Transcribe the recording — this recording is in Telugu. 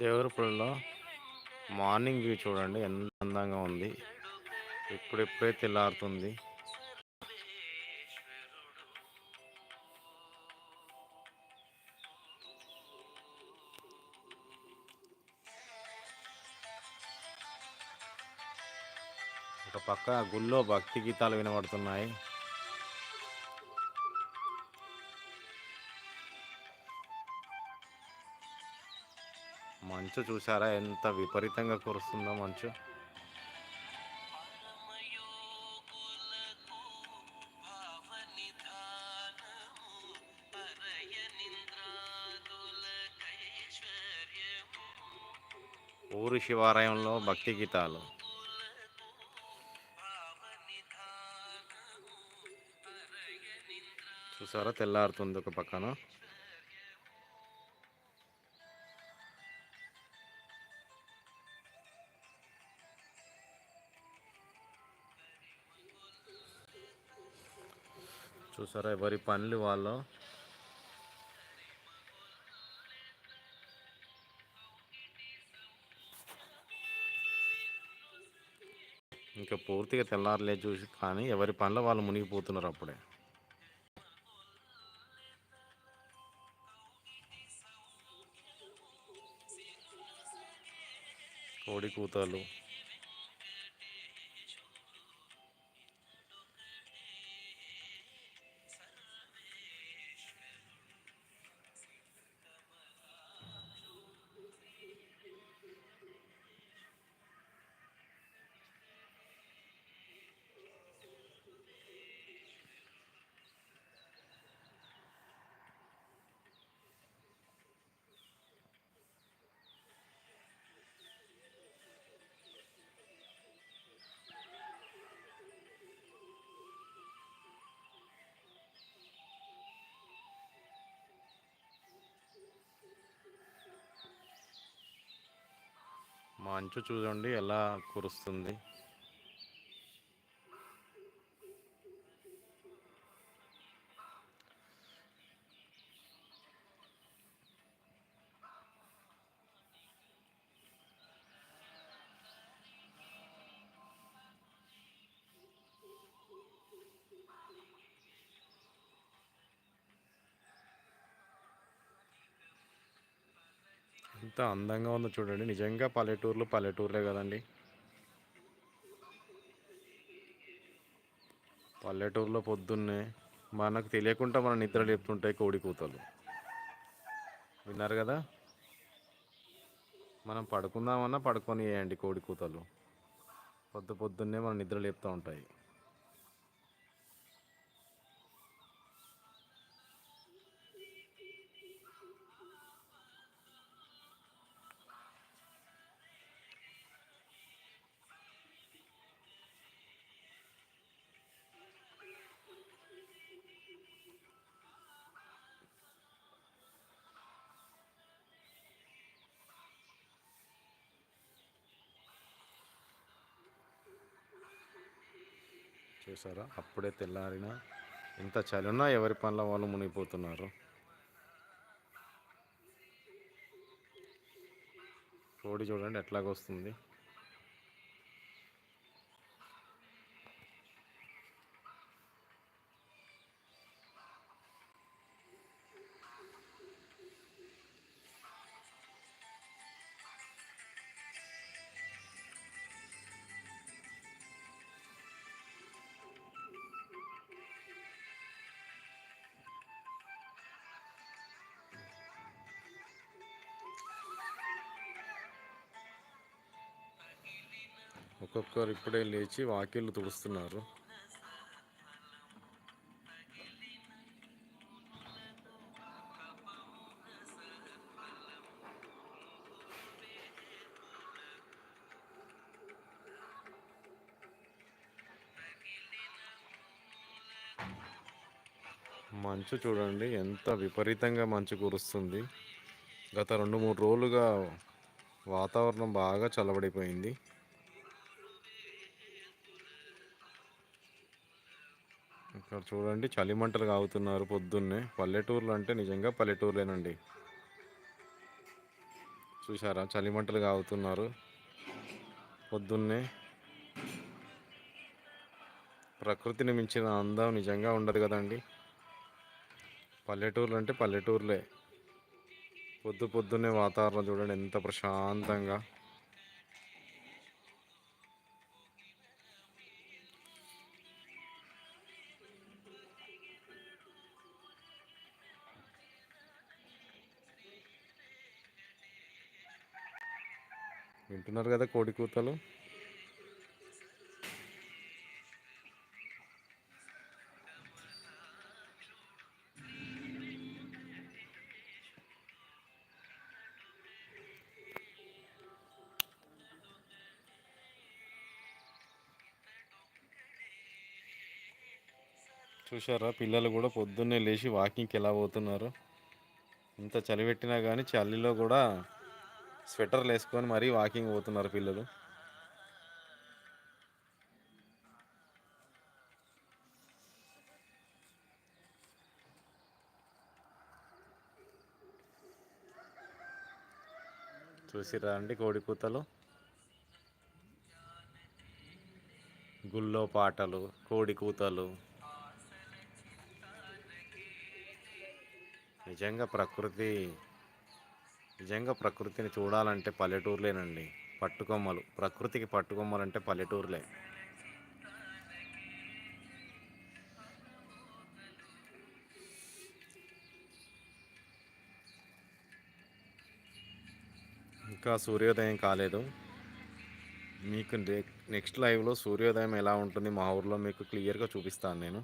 దేవరపల్లిలో మార్నింగ్ వ్యూ చూడండి ఎంత అందంగా ఉంది. ఇప్పుడెప్పుడే తెల్లారుతుంది. ఒక పక్క గుళ్ళో భక్తి గీతాలు వినబడుతున్నాయి. మంచు చూసారా ఎంత విపరీతంగా కురుస్తుందో మంచు. ఊరి శివాలయంలో భక్తి గీతాలు. చూసారా తెల్లారుతుంది ఒక పక్కన. చూసారా? ఎవరి పనులు వాళ్ళు? ఇంకా పూర్తిగా తెల్లారలే చూసి కానీ ఎవరి పనులు వాళ్ళు మునిగిపోతున్నారు అప్పుడే. కోడి కూతలు. మంచు చూడండి ఎలా కురుస్తుంది. ఎంత అందంగా ఉందో చూడండి. నిజంగా పల్లెటూర్లు పల్లెటూర్లే కదండి. పల్లెటూరులో పొద్దున్నే మనకు తెలియకుండా మన నిద్ర లేపుతుంటాయి కోడి కూతలు. విన్నారు కదా? మనం పడుకుందామన్నా పడుకొని వేయండి కోడి కూతలు. పొద్దు పొద్దున్నే మన నిద్ర లేపుతూ ఉంటాయి. చూసారా అప్పుడే తెల్లారిన ఇంత చలినా ఎవరి పనుల వాళ్ళు మునిగిపోతున్నారు? కోడి చూడండి ఎట్లాగొస్తుంది. ఒక్కొక్కరు ఇప్పుడే లేచి వాకిళ్ళు తుడుస్తున్నారు. మంచు చూడండి ఎంత విపరీతంగా మంచు కురుస్తుంది. గత రెండు మూడు రోజులుగా వాతావరణం బాగా చల్లబడిపోయింది. ఇక్కడ చూడండి చలిమంటలు కాగుతున్నారు పొద్దున్నే. పల్లెటూర్లు అంటే నిజంగా పల్లెటూర్లేనండి. చూసారా చలిమంటలు కాగుతున్నారు పొద్దున్నే. ప్రకృతిని మించిన అందం నిజంగా ఉండదు కదండి. పల్లెటూర్లు అంటే పల్లెటూర్లే. పొద్దు పొద్దున్నే వాతావరణం చూడండి ఎంత ప్రశాంతంగా. వింటున్నారు కదా కోడి కూతలు. చూసారా పిల్లలు కూడా పొద్దున్నే లేచి వాకింగ్కి ఎలా పోతున్నారు? ఇంత చలి పెట్టినా కానీ చలిలో కూడా స్వెటర్లు వేసుకొని మరీ వాకింగ్ పోతున్నారు పిల్లలు. చూసిరా అండి కోడి కూతలు? గుళ్ళో పాటలు కోడి కూతలు. నిజంగా ప్రకృతి నిజంగా ప్రకృతిని చూడాలంటే పల్లెటూరులేనండి. పట్టుకొమ్మలు. ప్రకృతికి పట్టుకొమ్మలు అంటే పల్లెటూరులే. ఇంకా సూర్యోదయం కాలేదు. మీకు నెక్స్ట్ లైవ్లో సూర్యోదయం ఎలా ఉంటుంది మా ఊర్లో మీకు క్లియర్గా చూపిస్తాను నేను.